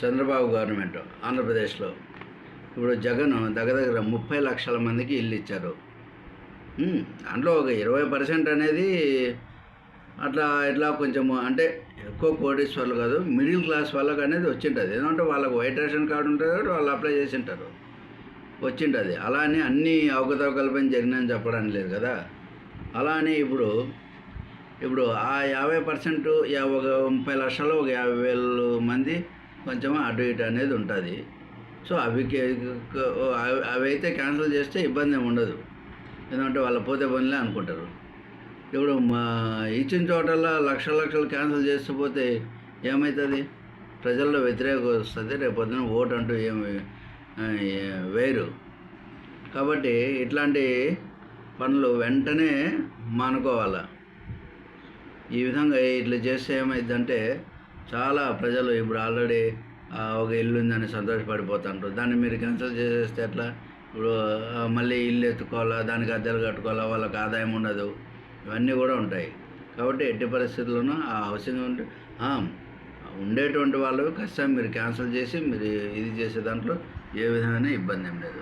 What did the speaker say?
Chandrababu government ఆంధ్రప్రదేశ్లో. ఇప్పుడు జగన్ దగ్గర దగ్గర ముప్పై లక్షల మందికి ఇల్లు ఇచ్చారు. అందులో దాంట్లో ఒక ఇరవై పర్సెంట్ అనేది అట్లా ఇట్లా కొంచెము అంటే ఎక్కువ కోటీశ్వర్లు కాదు మిడిల్ క్లాస్ వాళ్ళకి అనేది వచ్చింటుంది. ఎందుకంటే వాళ్ళకి వైట్ రేషన్ కార్డు ఉంటుంది కాబట్టి వాళ్ళు అప్లై చేసి ఉంటారు వచ్చింటుంది. అలా అని అన్ని అవకతవకలపైన జరిగినాయని చెప్పడానికి లేదు కదా. అలా అని ఇప్పుడు ఇప్పుడు ఆ యాభై పర్సెంట్ ఒక ముప్పై లక్షలు ఒక యాభై వేలు మంది కొంచెం అటు ఇటు అనేది ఉంటుంది. సో అవి అవి- అవి అయితే క్యాన్సిల్ చేస్తే ఇబ్బంది ఏమి ఉండదు. ఎందుకంటే వాళ్ళ పోతే పనిలే అనుకుంటారు. ఇప్పుడు మా ఇచ్చిన చోటల్లా లక్షల లక్షలు క్యాన్సిల్ చేసిపోతే ఏమవుతుంది ప్రజల్లో వ్యతిరేకం వస్తుంది. రేపు ఓటు అంటూ ఏమి వేరు. కాబట్టి ఇట్లాంటి పనులు వెంటనే మానుకోవాలి? ఈ విధంగా ఇట్లా చేస్తే ఏమైందంటే చాలా ప్రజలు ఇప్పుడు ఆల్రెడీ ఒక ఇల్లు ఉందని సంతోషపడిపోతుంటారు. దాన్ని మీరు క్యాన్సిల్ చేసేస్తే ఎట్లా? ఇప్పుడు మళ్ళీ ఇల్లు ఎత్తుకోవాలా? దానికి అద్దెలు కట్టుకోవాలా? వాళ్ళకి ఆదాయం ఉండదు. ఇవన్నీ కూడా ఉంటాయి. కాబట్టి ఎట్టి పరిస్థితుల్లోనూ ఆ హౌసింగ్ ఉంటే ఉండేటువంటి వాళ్ళు కష్టం. మీరు క్యాన్సిల్ చేసి మీరు ఇది చేసే దాంట్లో ఏ విధమైన ఇబ్బంది ఏం లేదు.